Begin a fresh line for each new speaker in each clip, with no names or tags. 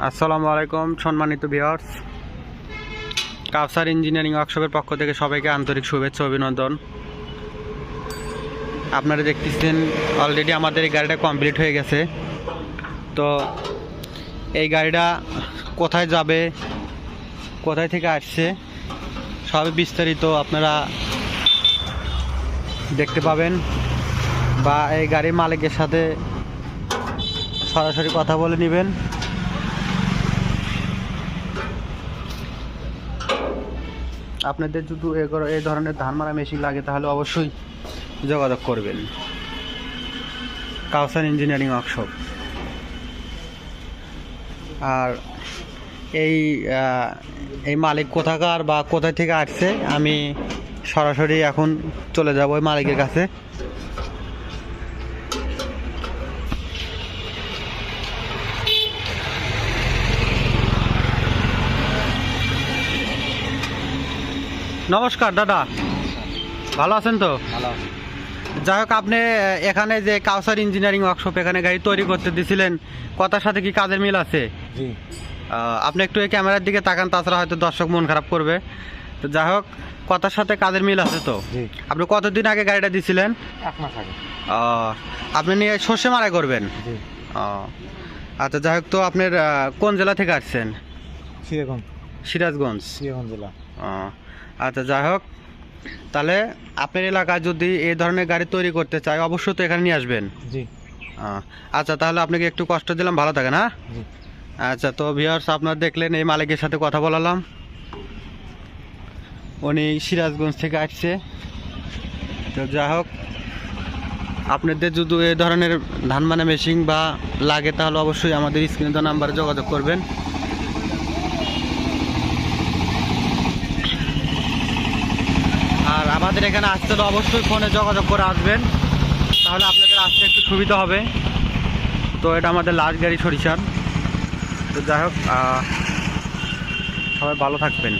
আসসালামু আলাইকুম, সম্মানিত ভিউয়ার্স কাউসার ইঞ্জিনিয়ারিং ওয়ার্কশপের পক্ষ থেকে সবাইকে আন্তরিক শুভেচ্ছা, অভিনন্দন। আপনারা দেখতেছেন অলরেডি আমাদের এই গাড়িটা কমপ্লিট হয়ে গেছে। তো এই গাড়িটা কোথায় যাবে, কোথায় থেকে আসছে সব বিস্তারিত আপনারা দেখতে পাবেন বা এই গাড়ির মালিকের সাথে সরাসরি কথা বলে নেবেন। আপনাদের যদি এই ধরনের ধান মারা মেশিন লাগে, তাহলে অবশ্যই যোগাযোগ করবেন। কাউসার ইঞ্জিনিয়ারিং ওয়ার্কশপ। আর এই এই মালিক কোথাকার বা কোথায় থেকে আসছে, আমি সরাসরি এখন চলে যাব ওই মালিকের কাছে। নমস্কার দাদা। ভালো আছেন তো?
ভালো
যাই হোক আপনি এখানে যে কাউসার ইঞ্জিনিয়ারিং ওয়ার্কশপ এখানে গাড়ি তৈরি করতে দিছিলেন কথার সাথে কি কাজের মিল আছে?
জি।
আপনি একটু এই ক্যামেরার দিকে তাকান তাছাড়া হয়তো দর্শক মন খারাপ করবে। তো যাই হোক কথার সাথে কাজের মিল আছে তো? আপনি কতদিন আগে গাড়িটা দিছিলেন?
এক মাস আগে।
আপনি নিয়ে সর্ষে মারাই করবেন? আচ্ছা যাই হোক তো আপনার কোন জেলা থেকে আসছেন?
সিরাগঞ্জ।
সিরাজগঞ্জ।
সিরাগঞ্জ জেলা।
আচ্ছা যাই হোক। তাহলে আপনার এলাকায় যদি এই ধরনের গাড়ি তৈরি করতে চায় অবশ্যই তো এখানে নিয়ে আসবেন?
জি।
আচ্ছা তাহলে আপনাকে একটু কষ্ট দিলাম ভালো থাকেন হ্যাঁ? আচ্ছা তো ভিউয়ার্স আপনার দেখলেন এই মালিকের সাথে কথা বলালাম। উনি সিরাজগঞ্জ থেকে আসছে। তো যাই হোক আপনাদের যদি এই ধরনের ধান মানে মেশিন বা লাগে তাহলে অবশ্যই আমাদের স্ক্রিনে নাম্বারে যোগাযোগ করবেন। আর আমাদের এখানে আসতে হলে অবশ্যই ফোনে যোগাযোগ করে আসবেন। তাহলে আপনাদের আসতে একটু সুবিধা হবে। তো এটা আমাদের লাস্ট গাড়ি সরিষার। তো যাই হোক সবাই ভালো থাকবেন।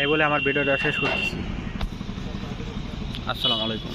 এই বলে আমার ভিডিওটা শেষ করতেছি। আসসালামু আলাইকুম।